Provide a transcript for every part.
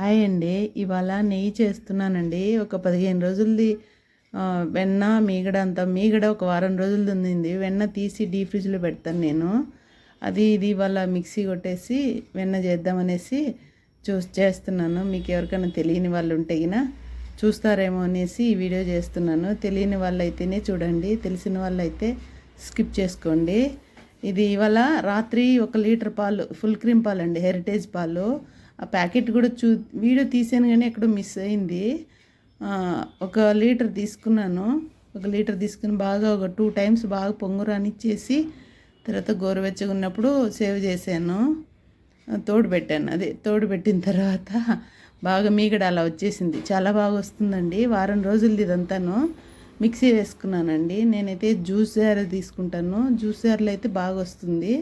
Hi అండి. ఇవాళ నెయ్యి చేస్తున్నానండి. ఒక పదిహేను రోజులది వెన్న మీగడ అంతా మీగడ ఒక వారం రోజులది ఉంది వెన్న తీసి డీ ఫ్రిడ్జ్లో పెడతాను నేను. అది ఇది ఇవాళ మిక్సీ కొట్టేసి వెన్న చేద్దామనేసి చూస్ చేస్తున్నాను. మీకు ఎవరికైనా తెలియని వాళ్ళు ఉంటే గిన చూస్తారేమో అనేసి ఈ వీడియో చేస్తున్నాను. తెలియని వాళ్ళు అయితేనే చూడండి. తెలిసిన వాళ్ళు అయితే స్కిప్ చేసుకోండి. ఇది ఇవాళ రాత్రి ఒక లీటర్ పాలు ఫుల్ క్రీమ్ పాలు అండి హెరిటేజ్ పాలు. ఆ ప్యాకెట్ కూడా చూ వీడియో తీసాను కానీ ఎక్కడో మిస్ అయింది. ఒక లీటర్ తీసుకున్నాను. ఒక లీటర్ తీసుకుని బాగా ఒక టూ టైమ్స్ బాగా పొంగు అనిచ్చేసి తర్వాత గోరువెచ్చగా ఉన్నప్పుడు సేవ్ చేశాను. తోడు పెట్టాను. అదే తోడు పెట్టిన తర్వాత బాగా మీగడ అలా వచ్చేసింది. చాలా బాగా వస్తుందండి. వారం రోజులది ఇదంతాను. మిక్సీ వేసుకున్నానండి. నేనైతే జ్యూస్ జార్ తీసుకుంటాను. జ్యూస్ జార్లో అయితే బాగా వస్తుంది.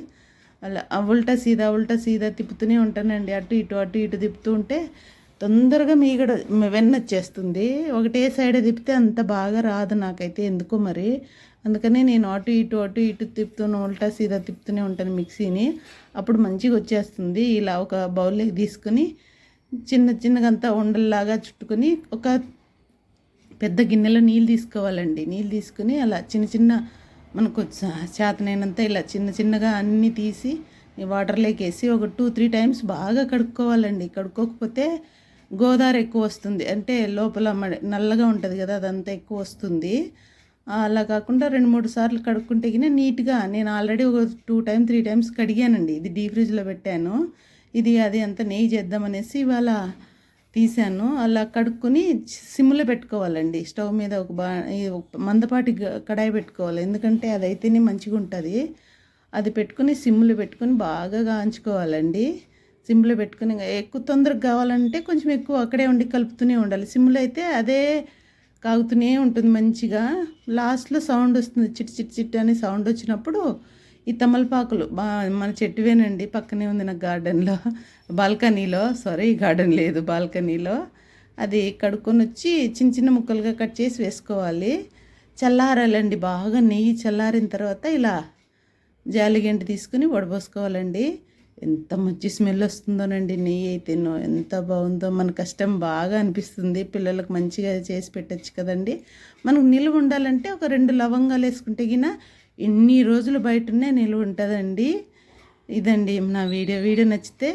అలా ఉల్టా సీదా ఉల్టా సీదా తిప్పుతూనే ఉంటానండి. అటు ఇటు అటు ఇటు తిప్పుతూ ఉంటే తొందరగా మీగడ వెన్న వచ్చేస్తుంది. ఒకటే సైడ్ తిప్పితే అంత బాగా రాదు నాకైతే ఎందుకో మరి. అందుకనే నేను అటు ఇటు అటు ఇటు తిప్పుతూనే ఉల్టా సీదా తిప్పుతూనే ఉంటాను మిక్సీని. అప్పుడు మంచిగా వచ్చేస్తుంది. ఇలా ఒక బౌల్లోకి తీసుకొని చిన్న చిన్నగా అంతా ఉండల్లాగా చుట్టుకొని ఒక పెద్ద గిన్నెలో నీళ్ళు తీసుకోవాలండి. నీళ్ళు తీసుకుని అలా చిన్న చిన్న మనకు చా- చేతనైనంత ఇలా చిన్న చిన్నగా అన్నీ తీసి వాటర్లోకి వేసి ఒక టూ త్రీ టైమ్స్ బాగా కడుక్కోవాలండి. కడుక్కోకపోతే గోదావరి ఎక్కువ వస్తుంది. అంటే లోపల నల్లగా ఉంటుంది కదా అదంతా ఎక్కువ వస్తుంది. అలా కాకుండా రెండు మూడు సార్లు కడుక్కుంటే కింద నీట్గా నేను ఆల్రెడీ ఒక టూ టైమ్ త్రీ టైమ్స్ కడిగానండి. ఇది డీ ఫ్రిడ్జ్లో పెట్టాను. ఇది అది అంతా నెయ్యి చేద్దామనేసి ఇవాళ తీసాను. అలా కడుక్కొని సిమ్లో పెట్టుకోవాలండి. స్టవ్ మీద ఒక బా ఈ మందపాటి కడాయి పెట్టుకోవాలి. ఎందుకంటే అది అయితేనే మంచిగా ఉంటుంది. అది పెట్టుకుని సిమ్లో పెట్టుకుని బాగా కాంచుకోవాలండి సిమ్లో పెట్టుకుని ఇంకా ఎక్కువ తొందరగా కావాలంటే కొంచెం ఎక్కువ అక్కడే ఉండి కలుపుతూనే ఉండాలి. సిమ్లో అయితే అదే కాగుతూనే ఉంటుంది మంచిగా. లాస్ట్లో సౌండ్ వస్తుంది. చిట్ చిట్ చిట్ అని సౌండ్ వచ్చినప్పుడు ఈ తమలపాకులు బా మన చెట్టువేనండి పక్కనే ఉంది నా గార్డెన్లో. బాల్కనీలో సారీ గార్డెన్ లేదు బాల్కనీలో. అది కడుక్కొని వచ్చి చిన్న చిన్న ముక్కలుగా కట్ చేసి వేసుకోవాలి. చల్లారాలండి బాగా నెయ్యి చల్లారిన తర్వాత ఇలా జాలిగంటి తీసుకుని వడబోసుకోవాలండి. ఎంత మంచి స్మెల్ వస్తుందోనండి నెయ్యి అయితేనో. ఎంత బాగుందో మన కష్టం బాగా అనిపిస్తుంది. పిల్లలకు మంచిగా చేసి పెట్టచ్చు కదండి. మనకు నిలువ ఉండాలంటే ఒక రెండు లవంగాలు వేసుకుంటే గిన ఎన్ని రోజులు బయటనే నిలువ ఉంటుందండి ఇదండి నా వీడియో. వీడియో నచ్చితే